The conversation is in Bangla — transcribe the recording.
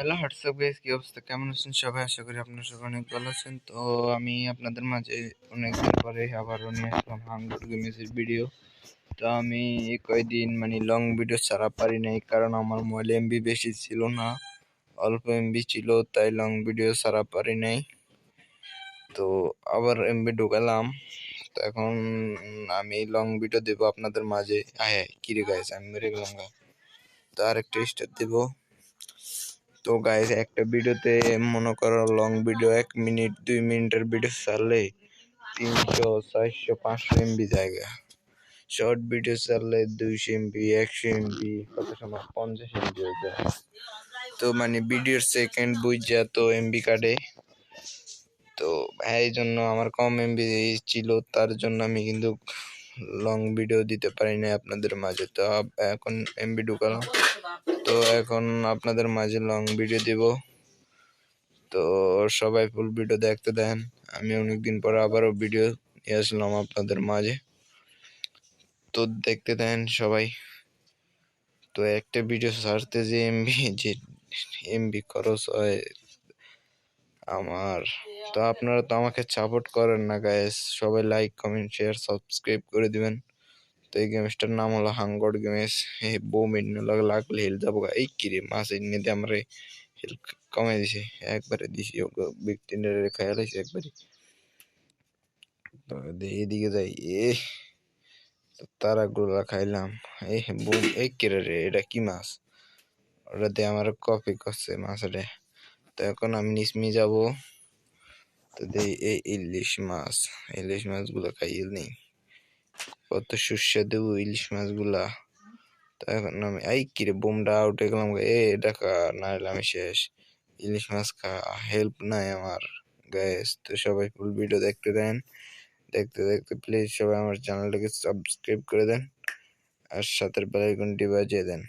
হ্যালো হোয়াটসঅ্যাপ গাইস কি অবস্থা? কেমন আছেন সবাই? আশা করি আপনারা সবাই অনেক ভালো আছেন। তো আমি আপনাদের মাঝে অনেকদিন পরে আবারও নিয়ে আসলাম হাঙ্গার গেমেসের ভিডিও তো আমি এই কয়দিন মানে লং ভিডিও ছাড়া পারি নাই, কারণ আমার মোবাইলে এমবি বেশি ছিল না। অল্প এমবি ছিল, তাই লং ভিডিও ছাড়া পারি নাই। তো আবার এমবি ঢুকালাম। তো এখন আমি লং ভিডিও দেবো আপনাদের মাঝে। হ্যাঁ কিরে গাইস আমি মেরে গেলাম তো আরেকটা স্টার দেবো। তো গাইস একটা ভিডিওতে মনে করো লং ভিডিও এক মিনিট দুই মিনিটের ভিডিও চাললে তিনশো, চারশো, পাঁচশো এমবি জায়গা। শর্ট ভিডিও চাললে দুইশো এমবি একশো এমবি কত সময়? পঞ্চাশ এমবি হয়ে যায়। তো মানে ভিডিওর সেকেন্ড বুঝা তো এমবি কাটে। তো এই জন্য আমার কম এমবি ছিল, তার জন্য আমি কিন্তু লং ভিডিও দিতে পারি না আপনাদের মাঝে। তো এখন এমবি ঢুকালাম। তো এখন আপনাদের মাঝে লং ভিডিও দিব। তো সবাই ফুল ভিডিও দেখতে দেন। আমি অনেকদিন পর আবারও ভিডিও নিয়ে আসলাম আপনাদের মাঝে। তো দেখতে দেন সবাই। তো একটা ভিডিও ছাড়তে যে এমবি যে এমবি খরচ হয় আমার। তো আপনারা তো আমাকে সাপোর্ট করেন না গাইস সবাই লাইক কমেন্ট শেয়ার সাবস্ক্রাইব করে দিবেন। তো এই গেমসটার নাম হলো হাঙ্গর গেমস। বউ মেডিনে লাগে লাগলে হেল যাব এই কিরে মাছ দিয়ে আমরা হেল কমে দিছে। একবারে দিছি ব্যক্তিনের খেয়াল হয়েছে একবারে। তো এদিকে যাই। এ তারাগুলা খাইলাম। এই বুম এই কিরে রে এটা কি মাছ? ওটা দিয়ে আমার কপি করছে মাছটা তো এখন আমি নিসমি যাব। তো এই ইলিশ মাছ। ইলিশ মাছগুলো খাইয়ে নেই। কত সুস্বাদু ইলিশ মাছগুলা। তো এখন আমি এই কিরে, বোমটা উঠে গেলাম এ, এটা খা না আমি শেষ। ইলিশ মাছ খা হেল্প নাই আমার। গায়েস তো সবাই ফুল ভিডিও দেখতে দেন। দেখতে দেখতে প্লিজ সবাই আমার চ্যানেলটাকে সাবস্ক্রাইব করে দেন। আর সাথে বেলাইকনটি বাজিয়ে দেন।